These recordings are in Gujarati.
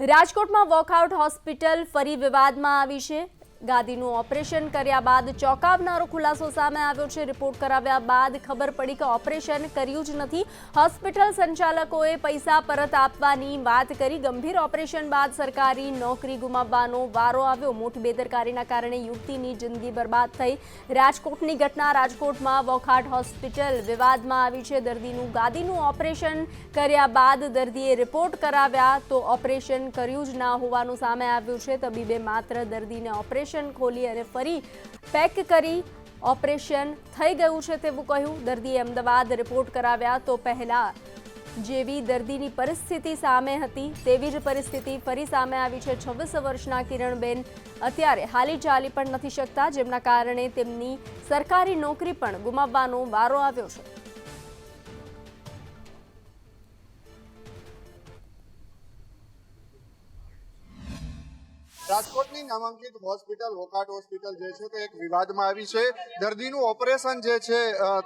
રાજકોટમાં વોકઆઉટ હોસ્પિટલ ફરી વિવાદમાં આવી છે. ગાદીનું ઓપરેશન કર્યા બાદ ચોંકાવનારો ખુલાસો સામે આવ્યો છે. રિપોર્ટ કરાવ્યા બાદ ખબર પડી કે ઓપરેશન કર્યું જ નથી. હોસ્પિટલ સંચાલકોએ પૈસા પરત આપવાની વાત કરી. ગંભીર ઓપરેશન બાદ સરકારી નોકરી ગુમાવવાનો વારો આવ્યો. મોટી બેદરકારીના કારણે યુવતીની જિંદગી બરબાદ થઈ. રાજકોટની ઘટના રાજકોટમાં વોખાટ હોસ્પિટલ વિવાદમાં આવી છે. દર્દીનું ગાદીનું ઓપરેશન કર્યા બાદ દર્દીએ રિપોર્ટ કરાવ્યા તો ઓપરેશન કર્યું જ ના હોવાનું સામે આવ્યું છે. તબીબે માત્ર દર્દીને ઓપરેશન ખોલી અને ફરી પેક કરી ઓપરેશન થઈ ગયું છે તેવું કહ્યું. દર્દીએ અમદાવાદ રિપોર્ટ કરાવ્યા તો પહેલા જેવી દર્દીની પરિસ્થિતિ સામે હતી તેવી જ પરિસ્થિતિ ફરી સામે આવી છે. છવ્વીસ વર્ષના કિરણબેન અત્યારે હાલી ચાલી પણ નથી શકતા, જેમના કારણે તેમની સરકારી નોકરી પણ ગુમાવવાનો વારો આવ્યો છે. રાજકોટની નામાંકિત હોસ્પિટલ, હોકાટ હોસ્પિટલ જે છે તે એક વિવાદમાં આવી છે. દર્દીનું ઓપરેશન જે છે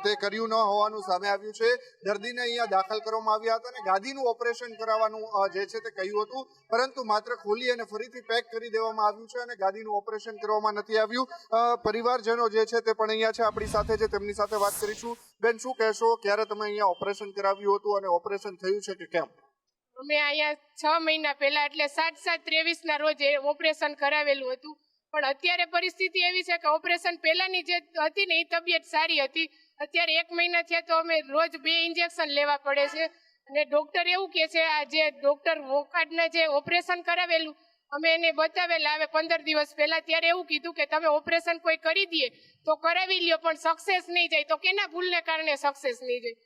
તે કર્યું ન હોવાનું સામે આવ્યું છે. દર્દીને અહીંયા દાખલ કરવામાં આવ્યા હતા અને ગાદીનું ઓપરેશન કરાવવાનું જે છે તે કહ્યું હતું. પરંતુ માત્ર ખોલી અને ફરીથી પેક કરી દેવામાં આવ્યું છે અને ગાદીનું ઓપરેશન કરવામાં નથી આવ્યું. પરિવારજનો જે છે તે પણ અહીંયા છે. આપણી સાથે જે તેમની સાથે વાત કરીશું. બેન, શું કહેશો? ક્યારે તમે અહીંયા ઓપરેશન કરાવ્યું હતું અને ઓપરેશન થયું છે કે કેમ? અમે અહીંયા છ મહિના પહેલા, એટલે સાત સાત ત્રેવીસ ના રોજ એ ઓપરેશન કરાવેલું હતું. પણ અત્યારે પરિસ્થિતિ એવી છે કે ઓપરેશન પહેલાની જે હતી ને, એ તબિયત સારી હતી. અત્યારે એક મહિના થયા તો અમે રોજ બે ઇન્જેક્શન લેવા પડે છે. અને ડોક્ટર એવું કહે છે, આ જે ડોક્ટર વોકાડને જે ઓપરેશન કરાવેલું, અમે એને બતાવેલા હવે પંદર દિવસ પહેલા. ત્યારે એવું કીધું કે તમે ઓપરેશન કોઈ કરી દઈએ તો કરાવી લ્યો, પણ સક્સેસ નહીં જાય. તો કેના ભૂલને કારણે સક્સેસ નહીં જાય?